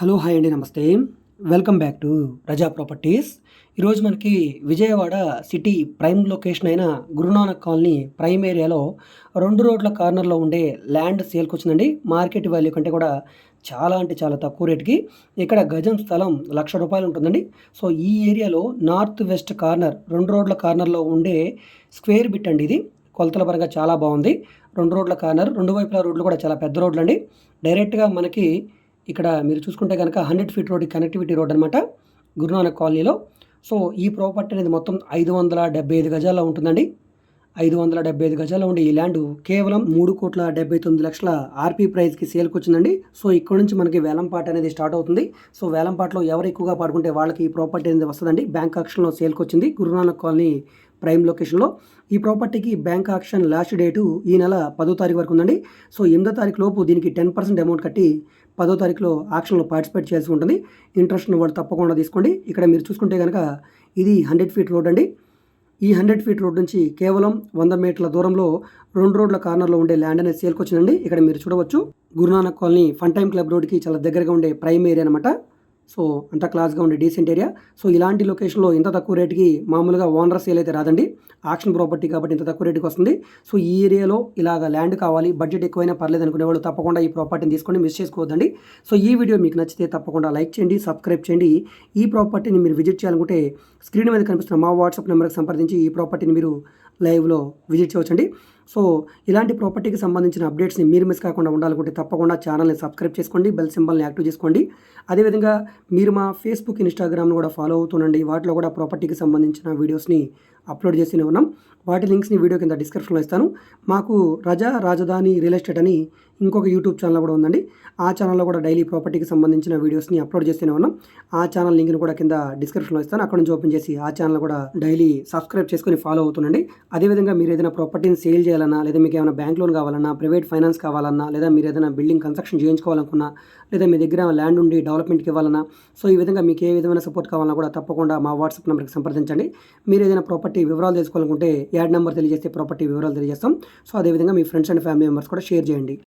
Hello hi అండి నమస్తే. Welcome back to Raza properties. ఈరోజు మనకి విజయవాడ సిటీ ప్రైమ్ లొకేషన్ అయిన గురునానక్ కాలనీ ప్రైమ్ ఏరియాలో రెండు రోడ్ల కార్నర్లో ఉండే ల్యాండ్ సేల్కి వచ్చిందండి. మార్కెట్ వాల్యూ కంటే కూడా చాలా అంటే చాలా తక్కువ రేటుకి ఇక్కడ గజం స్థలం లక్ష రూపాయలు ఉంటుందండి. సో ఈ ఏరియాలో నార్త్ వెస్ట్ కార్నర్ రెండు రోడ్ల కార్నర్లో ఉండే స్క్వేర్ బిట్ అండి ఇది. కొలతల పరంగా చాలా బాగుంది. రెండు రోడ్ల కార్నర్ రెండు వైపుల రోడ్లు కూడా చాలా పెద్ద రోడ్లు అండి డైరెక్ట్గా మనకి ఇక్కడ మీరు చూసుకుంటే కనుక hundred feet road connectivity road అనమాట గురునానక్ కాలనీలో. సో ఈ ప్రాపర్టీ అనేది మొత్తం ఐదు వందల డెబ్బై ఐదు గజాల్లో ఉంటుందండి. ఐదు వందల డెబ్బై ఐదు గజాల్లో ఉండే ఈ ల్యాండ్ కేవలం మూడు కోట్ల డెబ్బై తొమ్మిది లక్షల ఆర్పీ ప్రైస్కి సేల్కి వచ్చిందండి. సో ఇక్కడ నుంచి మనకి వేలంపాట అనేది స్టార్ట్ అవుతుంది. సో వేలంపాటలో ఎవరు ఎక్కువగా పాడుకుంటే వాళ్ళకి ఈ ప్రాపర్టీ అనేది వస్తుందండి. బ్యాంక్ ఆక్షన్లో సేల్కి వచ్చింది గురునానక్ కాలనీ ప్రైమ్ లొకేషన్లో ఈ ప్రాపర్టీకి బ్యాంక్ ఆక్షన్ లాస్ట్ డేటు ఈ నెల పదో తారీఖు వరకు ఉందండి. సో ఎనిమిదో తారీఖు లోపు దీనికి టెన్ పర్సెంట్ అమౌంట్ కట్టి పదో తారీఖులో ఆక్షన్లో పార్టిసిపేట్ చేయాల్సి ఉంటుంది. ఇంట్రెస్ట్ వాళ్ళు తప్పకుండా తీసుకోండి. ఇక్కడ మీరు చూసుకుంటే కనుక ఇది హండ్రెడ్ ఫీట్ రోడ్ అండి. ఈ హండ్రెడ్ ఫీట్ రోడ్ నుంచి కేవలం వంద మీటర్ల దూరంలో రెండు రోడ్ల కార్నర్లో ఉండే ల్యాండ్ అనేది సేల్కి వచ్చిందండి ఇక్కడ మీరు చూడవచ్చు. Gurunanak colony fun time club రోడ్కి చాలా దగ్గరగా ఉండే ప్రైమ్ ఏరియా అనమాట సో అంత క్లాస్గా ఉండే డీసెంట్ ఏరియా. సో ఇలాంటి లొకేషన్లో ఇంత తక్కువ రేటుకి మామూలుగా ఓనర్ సేల్ అయితే రాదండి. ఆక్షన్ ప్రాపర్టీ కాబట్టి ఇంత తక్కువ రేటుకి వస్తుంది. సో ఈ ఏరియాలో ఇలాగ ల్యాండ్ కావాలి బడ్జెట్ ఎక్కువైనా పర్లేదు అనుకునే వాళ్ళు తప్పకుండా ఈ ప్రాపర్టీని తీసుకొని మిస్ చేసుకోవద్దండి. సో ఈ వీడియో మీకు నచ్చితే తప్పకుండా లైక్ చేయండి సబ్స్క్రైబ్ చేయండి. ఈ ప్రాపర్టీని మీరు విజిట్ చేయాలనుకుంటే స్క్రీన్ మీద కనిపిస్తున్న మా వాట్సాప్ నెంబర్కి సంప్రదించి ఈ ప్రాపర్టీని మీరు లైవ్లో విజిట్ చేయవచ్చండి. సో ఇలాంటి ప్రాపర్టీకి సంబంధించిన అప్డేట్స్ని మీరు మిస్ కాకుండా ఉండాలనుకుంటే తప్పకుండా ఛానల్ని సబ్స్క్రైబ్ చేసుకోండి బెల్ సింబల్ని యాక్టివ్ చేసుకోండి. అదేవిధంగా మీరు మా ఫేస్బుక్ ఇన్స్టాగ్రామ్ను కూడా ఫాలో అవుతుండండి. వాటిలో కూడా ప్రాపర్టీకి సంబంధించిన వీడియోస్ని అప్లోడ్ చేస్తూనే ఉన్నాం. వాటి లింక్స్ని వీడియో కింద డిస్క్రిప్షన్లో ఇస్తాను. మాకు రజా రాజధాని రియల్ ఎస్టేట్ అని ఇంకొక యూట్యూబ్ ఛానల్ కూడా ఉందండి. ఆ ఛానల్లో కూడా డైలీ ప్రాపర్టీకి సంబంధించిన వీడియోస్ని అప్లోడ్ చేస్తూనే ఉన్నాం. ఆ ఛానల్ లింక్ని కూడా కింద డిస్క్రిప్షన్లో ఇస్తాను. అక్కడ నుంచి ఓపెన్ చేసి ఆ ఛానల్ కూడా డైలీ సబ్స్క్రైబ్ చేసుకొని ఫాలో అవుతుండండి. అదేవిధంగా మీరు ఏదైనా ప్రాపర్టీని సేల్ చేయాలన్నా లేదా మీకు ఏమైనా బ్యాంక్ లోన్ కావాలన్నా ప్రైవేట్ ఫైనాన్స్ కావాలన్నా లేదా మీరు ఏదైనా బిల్డింగ్ కన్స్ట్రక్షన్ చేయించుకోవాలనుకున్నా లేదా మీ దగ్గర ల్యాండ్ ఉండి డెవలప్మెంట్కి ఇవ్వాలన్నా సో ఈ విధంగా మీకు ఏ విధమైన సపోర్ట్ కావాలన్నా కూడా తప్పకుండా మా వాట్సాప్ నెంబర్కి సంప్రదించండి. మీరు ఏదైనా ప్రాపర్టీ వివరాలు తెలుసుకోవాలనుకుంటే యాడ్ నెంబర్ తెలియజేస్తే ప్రాపర్టీ వివరాలు తెలియజేస్తాం. సో అదేవిధంగా మీ ఫ్రెండ్స్ అండ్ ఫ్యామిలీ మెంబర్స్ కూడా షేర్ చేయండి.